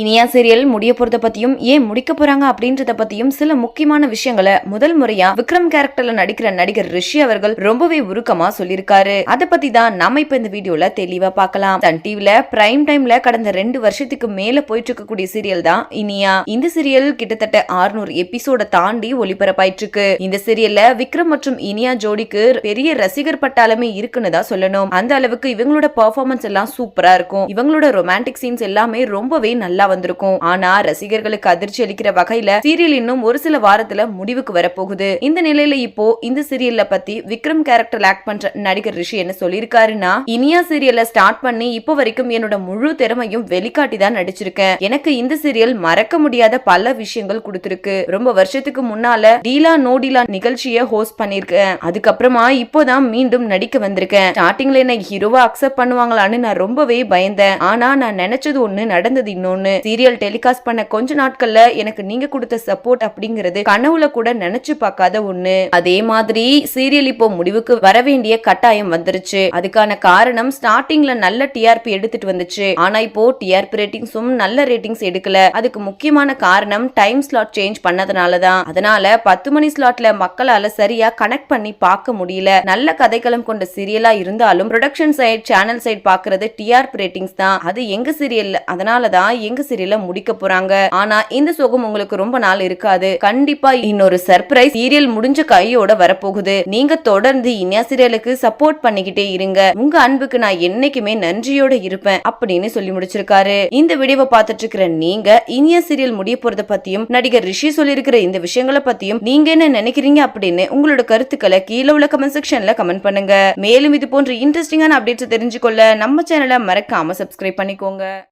Iniya serial முடிய போறத பத்தியும் ஏன் முடிக்க போறாங்க அப்படின்றத பத்தியும் சில முக்கியமான விஷயங்களை முதல் முறையா விக்ரம் கேரக்டர்ல நடிக்கிற நடிகர் ரிஷி அவர்கள் ரொம்பவே உருக்கமா சொல்லியிருக்காரு. அத பத்தி தான் நாம இப்ப இந்த வீடியோல தெளிவா பார்க்கலாம். தன் டிவில பிரைம் டைம்ல கடந்த ரெண்டு வருஷத்துக்கு மேல போயிட்டு இருக்கக்கூடிய சீரியல் தான் இனியா. இந்த சீரியல் கிட்டத்தட்ட 600 எபிசோட தாண்டி ஒளிபரப்பாயிட்டு இருக்கு இந்த சீரியல்ல விக்ரம் மற்றும் இனியா ஜோடிக்கு பெரிய ரசிகர் பட்டாளமே இருக்குன்னு தான் சொல்லணும். அந்த அளவுக்கு இவங்களோட பர்ஃபார்மன்ஸ் எல்லாம் சூப்பரா இருக்கும். இவங்களோட ரொமான்டிக் சீன்ஸ் எல்லாமே ரொம்பவே நல்லா வந்திருக்கும். ஆனா ரசிகர்களுக்கு அதிர்ச்சி அளிக்கிற வகையில சீரியல் இன்னும் ஒரு சில வாரத்துல முடிவுக்கு வரப்போகுது. இந்த நிலையில இப்போ இந்த சீரியல்ல பத்தி விக்ரம் கேரக்டர் ஆக்ட் பண்ற நடிகர் ரிஷி என்ன சொல்லியிருக்காருன்னா இனியா சீரியல்ல ஸ்டார்ட் பண்ணி இப்போ வரைக்கும் என்னோட முழு திறமையும் வெளிக்காட்டி தான் நடிச்சிருக்கேன். எனக்கு இந்த சீரியல் மறக்க முடியாத பல விஷயங்கள் கொடுத்திருக்கு. ரொம்ப வருஷத்துக்கு முன்னால டீலா நோடிலா நிகழ்ச்சியை ஹோஸ்ட் பண்ணிருக்கேன் அதுக்கப்புறமா இப்போதான் மீண்டும் நடிக்க வந்திருக்கேன். ஸ்டார்டிங்ல என்ன ஹீரோவா அக்செப்ட் பண்ணுவாங்களான்னு நான் ரொம்பவே பயந்தேன். ஆனா நான் நினைச்சது ஒண்ணு நடந்தது இன்னொன்னு. சீரியல் டெலிகாஸ்ட் பண்ண கொஞ்ச நாட்கள்ல எனக்கு நீங்க கொடுத்த சப்போர்ட் அப்படிங்கிறது கனவுல கூட நினைச்சு பார்க்காத ஒண்ணு. அதே மாதிரி சீரியல் இப்போ முடிவுக்கு வர வேண்டிய கட்டாயம் வந்துருச்சு. அதுக்கான காரணம் ஸ்டார்டிங்ல நல்ல டிஆர்பி எடுத்துட்டு வந்துச்சு. ஆனா இப்போ டிஆர்பி ரேட்டிங்ஸும் நல்ல ரேட்டிங்ஸ் எடுக்கல. அதுக்கு முக்கியமான காரணம் டைம் ஸ்லாட் சேஞ்ச் பண்ணதுனாலதான். அதனால பத்து மணி ஸ்லாட்ல மக்களால சரியா கனெக்ட் பண்ணி பார்க்க முடியல. நல்ல கதைக்களம் கொண்ட சீரியலா இருந்தாலும் ப்ரொடக்ஷன் சைட் சேனல் சைட் பாக்குறது டிஆர்பி ரேட்டிங்ஸ் தான். அது எங்க சீரியல் அதனாலதான் எங்க சீரியல முடிக்க போறாங்க. ஆனா இந்த சோகம் உங்களுக்கு ரொம்ப நாள் இருக்காது. கண்டிப்பா இன்னொரு சர்ப்ரைஸ் சீரியல் முடிஞ்ச கையோட வரப்போகுது. நீங்க தொடர்ந்து இனியா சீரியலுக்கு சப்போர்ட் பண்ணிக்கிட்டே இருங்க. உங்க அன்புக்கு நான் என்னைக்குமே நன்றியோட இருப்பேன் அப்படின்னு சொல்லி முடிச்சிருக்காரு. இந்த வீடியோவை பார்த்துட்டு இருக்கிற நீங்க இனியா சீரியல் முடிய போறத பத்தியும் நடிகர் ரிஷி சொல்லியிருக்கிற இந்த விஷயங்களை பத்தியும் நீங்க என்ன நினைக்கிறீங்க அப்படின்னு உங்களோட கருத்துக்களை கீழே உள்ள கமெண்ட் செக்ஷன்ல கமெண்ட் பண்ணுங்க. மேலும் இது போன்ற இன்ட்ரெஸ்டிங்கான அப்டேட்ஸ் தெரிஞ்சுக்கொள்ள நம்ம சேனலை மறக்காம சப்ஸ்கிரைப் பண்ணிக்கோங்க.